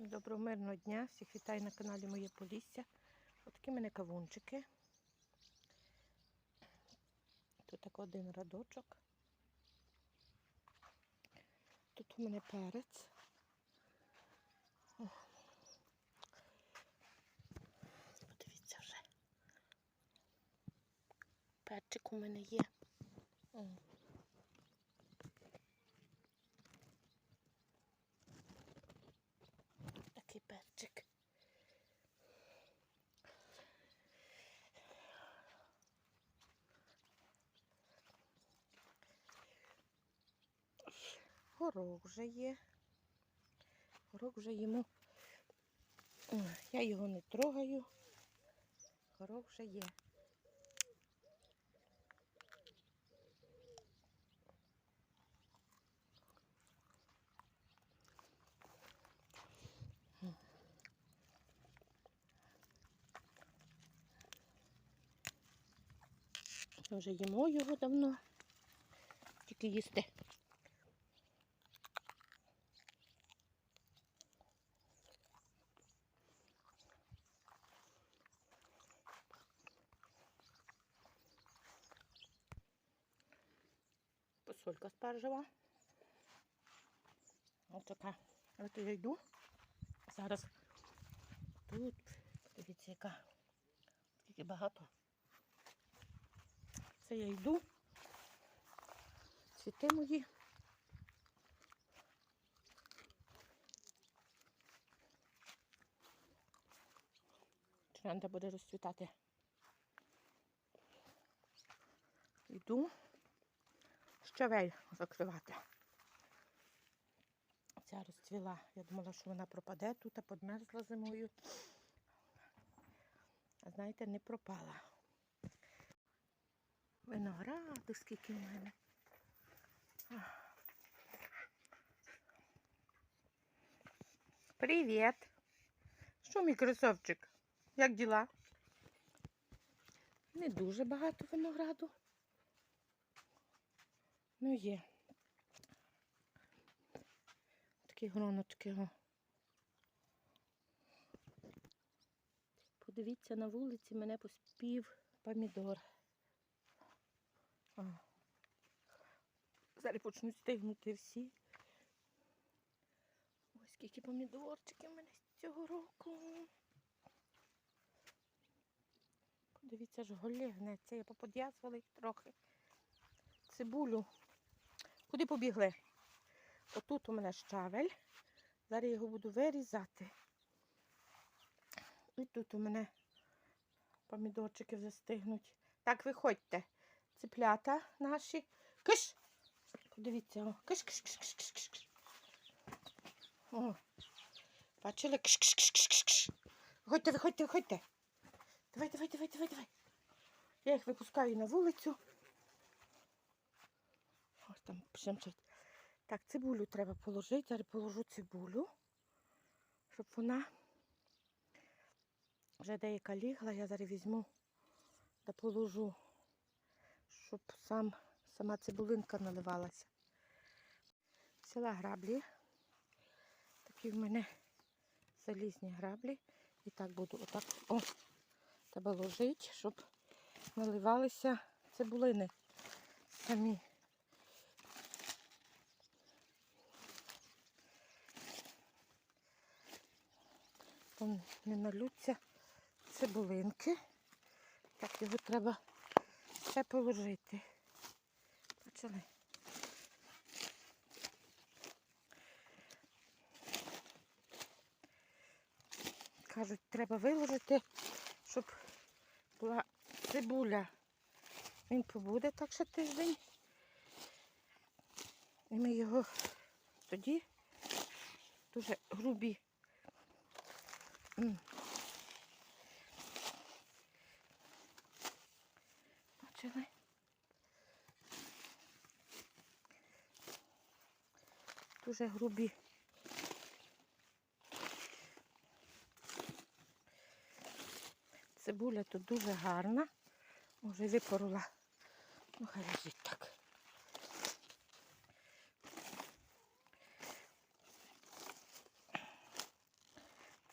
Доброго мирного дня. Всіх вітаю на каналі Моє Полісся. Отакі в мене кавунчики. Тут так один радочок. Тут у мене перець. Подивіться вже. Перчик у мене є. О. Такий перчик. Горох вже є. Горох вже йому. Я його не трогаю. Горох вже є. Вже їмо його давно. Тільки їсти. Посолька спаржева. Ось така. От я йду. Зараз тут, дивіться, яка скільки багато. Це я йду. Цвіти мої. Тренда буде розцвітати. Йду щавель закривати. Ця розцвіла. Я думала, що вона пропаде тут, а подмерзла зимою. А знаєте, не пропала. Винограду скільки в мене. Привіт. Що, мій красавчик? Як діла? Не дуже багато винограду. Ну є. Такі гроночки. О. Подивіться, на вулиці мене поспів помідор. О. Зараз почнуть стигнути всі. Ось скільки помідорчиків в мене з цього року. Подивіться ж, голі гнеться. Я поподв'язувала їх трохи. Цибулю. Куди побігли? Отут у мене щавель. Зараз його буду вирізати. І тут у мене помідорчики вже стигнуть. Так, виходьте. Цеплята наші. Киш! Подивіться, о. Киш, киш, киш, киш, киш, киш. О. Бачили? Киш, киш, киш, киш, киш. Виходьте, виходьте, виходьте. Давай, давай, давай, давай, давай. Я їх випускаю на вулицю. Там пшемчать. Так, цибулю треба положити. Зараз положу цибулю, щоб вона вже деяка лігла. Я зараз візьму та положу, щоб сам, сама цибулинка наливалася. Взяла граблі. Такі в мене залізні граблі. І так буду отак о, треба ложити, щоб наливалися цибулини самі. Там не налються цибулинки. Так його треба ще положити. Почали. Кажуть, треба виложити, щоб була цибуля. Він побуде так ще тиждень. І ми його тоді дуже грубі. Бачили? Дуже грубі. Цибуля тут дуже гарна. Може випорола. Ну, хай лежить так.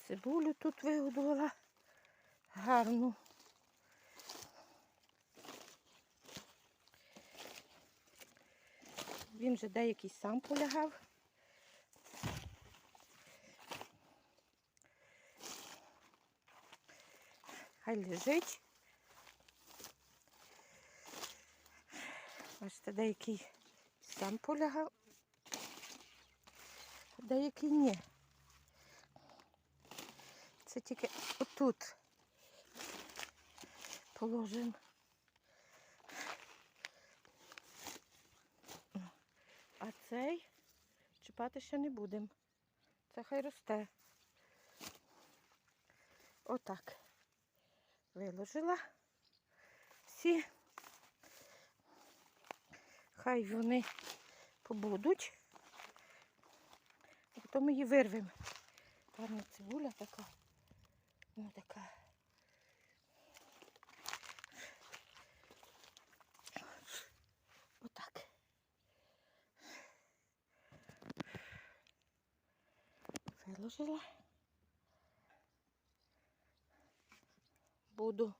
Цибулю тут вигодувала гарну. Він же деякий сам полягав. Хай лежить. Бачите, деякий сам полягав, а деякий ні. Це тільки отут положимо. А цей чіпати ще не будемо. Це хай росте. Отак. Виложила всі. Хай вони побудуть. А потім її вирвемо. Гарна цибуля така. Ну така. Отак. Виложила. Буду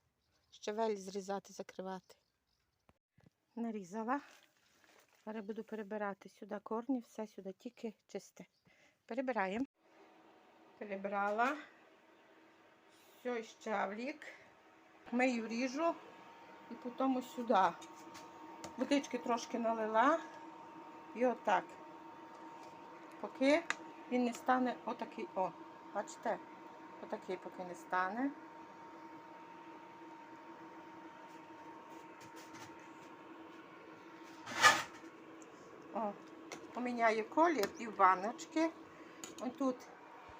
щавель зрізати, закривати. Нарізала. Зараз буду перебирати сюди корні, все сюди тільки чисте. Перебираємо. Перебрала. Все, щавлік. Мию ріжу і потім сюди. Водички трошки налила. І отак. Поки він не стане отакий. О, бачите? Отакий поки не стане. О, поміняю колір і в баночки. Ось тут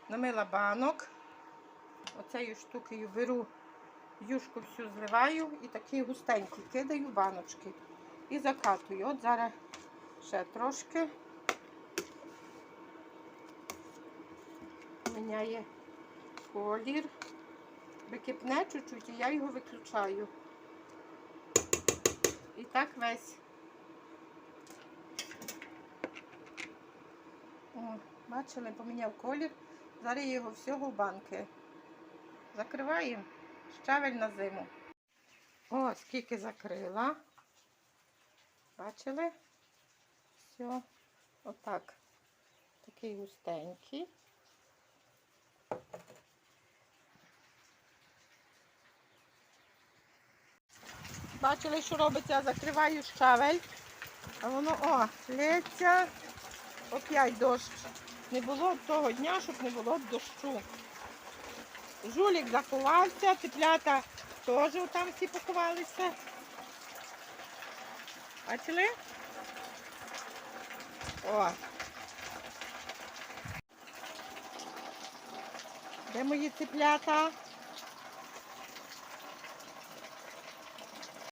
намила банок. Оцею штукою беру юшку всю зливаю і такі густенькі кидаю в баночки. І закатую. От зараз ще трошки. Міняє колір. Википне чуть-чуть і я його виключаю. І так весь. О, бачили, поміняв колір. Зараз його всього в банки. Закриваємо щавель на зиму. О, скільки закрила. Бачили? Все, отак. Такий густенький. Бачили, що робиться? Закриваю щавель. А воно, о, лється. Опять дощ. Не було того дня, щоб не було дощу. Жулік заховався, теплята теж там всі поховалися. Бачили? О. Temos de se?